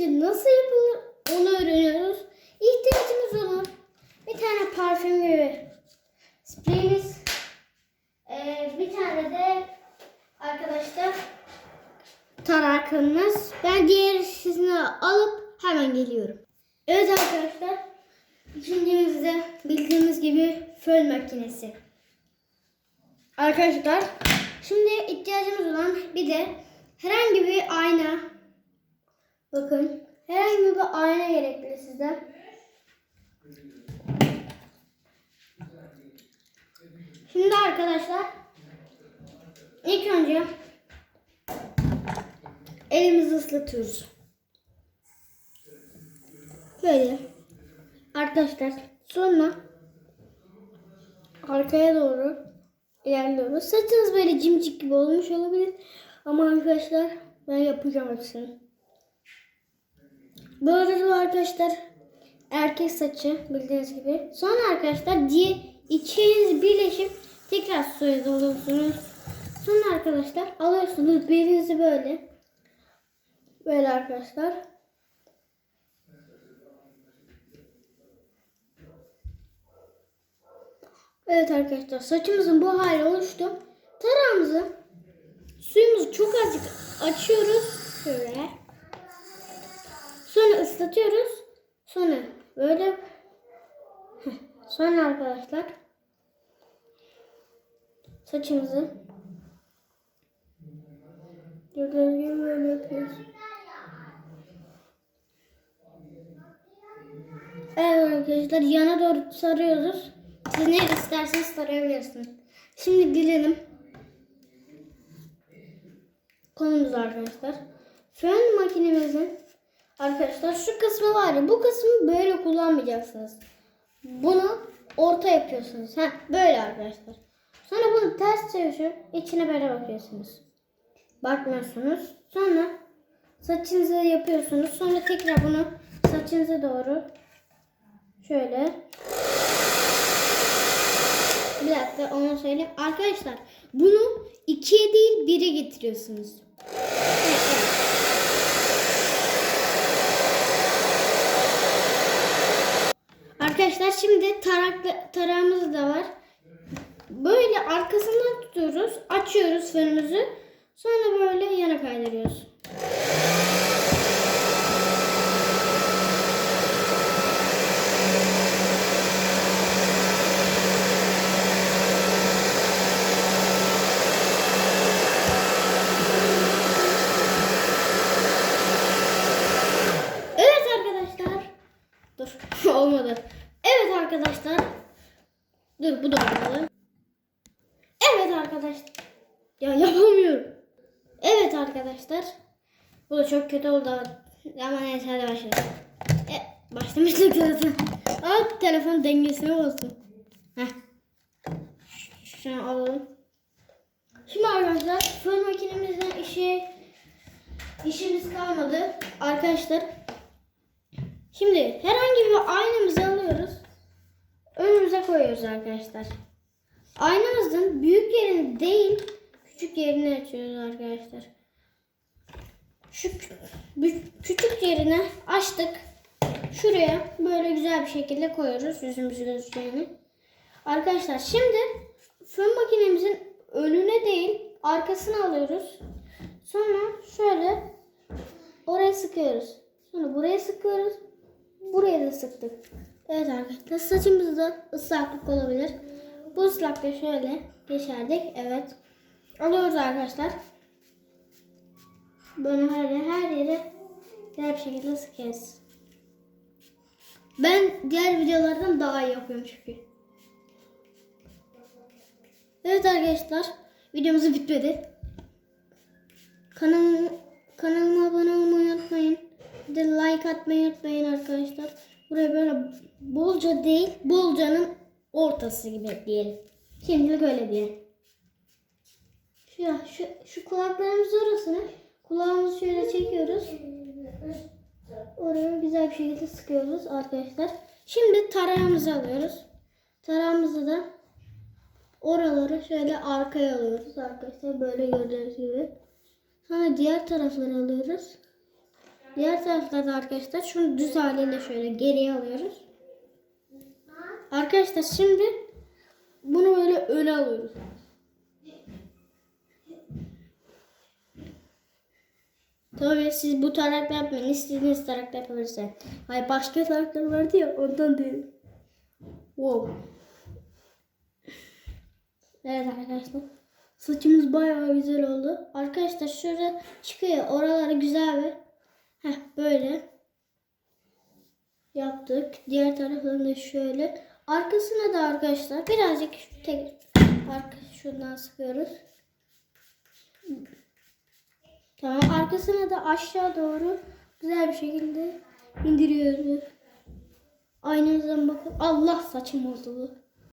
saçı nasıl yapılır onu öğreniyoruz. İhtiyacımız olan bir tane parfüm ve spreyimiz. Ee, bir tane de arkadaşlar tarakımız. Ben diğer sizini alıp hemen geliyorum. Evet arkadaşlar. İkincimizde bildiğimiz gibi fön makinesi. Arkadaşlar şimdi ihtiyacımız olan bir de herhangi bir ayna. Bakın herhangi bir ayna gerekli size. Şimdi arkadaşlar ilk önce elimizi ıslatıyoruz. Böyle. Arkadaşlar sonra arkaya doğru ilerliyoruz. Saçınız böyle cimcik gibi olmuş olabilir. Ama arkadaşlar ben yapacağım hepsini. Arada arkadaşlar erkek saçı bildiğiniz gibi. Sonra arkadaşlar diye içiniz birleşip tekrar suya doluyorsunuz. Sonra arkadaşlar alıyorsunuz birinizi böyle. Böyle arkadaşlar. Evet arkadaşlar saçımızın bu hali oluştu. Tarağımızı suyumuzu çok azıcık açıyoruz. Şöyle. Sonra ıslatıyoruz. Sonra böyle sonra arkadaşlar saçımızı böyle yapıyoruz. Evet arkadaşlar yana doğru sarıyoruz. Siz ne isterseniz sarabilirsiniz. Şimdi gelelim konumuz arkadaşlar. Fön makinemizin arkadaşlar şu kısmı var ya bu kısmı böyle kullanmayacaksınız. Bunu orta yapıyorsunuz. Ha böyle arkadaşlar. Sonra bunu ters çevirip içine böyle bakıyorsunuz. Bakmıyorsunuz. Sonra saçınızı yapıyorsunuz. Sonra tekrar bunu saçınıza doğru şöyle bir dakika onu söyleyeyim. Arkadaşlar bunu ikiye değil bire getiriyorsunuz. Evet, evet. Arkadaşlar şimdi tarak, tarağımız da var. Böyle arkasından tutuyoruz. Açıyoruz fönümüzü. Sonra böyle yana kaydırıyoruz. Evet arkadaşlar. Dur olmadı. Evet arkadaşlar. Dur bu da olmadı. Evet arkadaşlar. Ya yapamıyorum. Evet arkadaşlar. Bu da çok kötü oldu. Ama neyse hadi başlayalım. E, başlamıştık zaten. Al telefon dengesini bozdu. Heh. Şunu alalım. Şimdi arkadaşlar fön makinemizin işi işimiz kalmadı. Arkadaşlar Şimdi herhangi bir aynamızı. Önümüze koyuyoruz arkadaşlar. Aynamızın büyük yerini değil, küçük yerini açıyoruz arkadaşlar. Şu küçük yerini açtık. Şuraya böyle güzel bir şekilde koyuyoruz yüzümüzü gözükeceğini. Arkadaşlar şimdi fön makinemizin önüne değil arkasını alıyoruz. Sonra şöyle oraya sıkıyoruz. Sonra buraya sıkıyoruz. Buraya da sıktık. Evet arkadaşlar saçımızda ıslaklık olabilir. Bu ıslaklığı şöyle geçerdik. Evet. Alıyoruz arkadaşlar. Böyle her, her yere güzel şekilde sıkıyoruz. Ben diğer videolardan daha iyi yapıyorum çünkü. Evet arkadaşlar videomuz bitmedi. Kanal, kanalıma abone olmayı unutmayın. Bir de like atmayı unutmayın arkadaşlar. Buraya böyle bolca değil, bolcanın ortası gibi diyelim. Şimdilik öyle diyelim. Şu, şu, şu kulaklarımız orasını kulağımızı şöyle çekiyoruz. Oraya güzel bir şekilde sıkıyoruz arkadaşlar. Şimdi tarağımızı alıyoruz. Tarağımızı da oraları şöyle arkaya alıyoruz arkadaşlar. Böyle gördüğünüz gibi. Sonra diğer tarafları alıyoruz. Diğer tarafta da arkadaşlar şunu düz haliyle şöyle geriye alıyoruz. Arkadaşlar şimdi bunu böyle öne alıyoruz. Tabii siz bu tarakla yapmayın. İstediğiniz tarakla yapabilirsiniz. Hayır başka taraklar vardı ya ondan değil. Wow. Evet arkadaşlar. Saçımız bayağı güzel oldu. Arkadaşlar şurada çıkıyor. Oraları güzel bir. Heh böyle. Yaptık. Diğer tarafını da şöyle. Arkasına da arkadaşlar birazcık tek arka şundan sıkıyoruz. Tamam arkasına da aşağı doğru güzel bir şekilde indiriyoruz. Aynamızdan bakın. Allah saçım bu.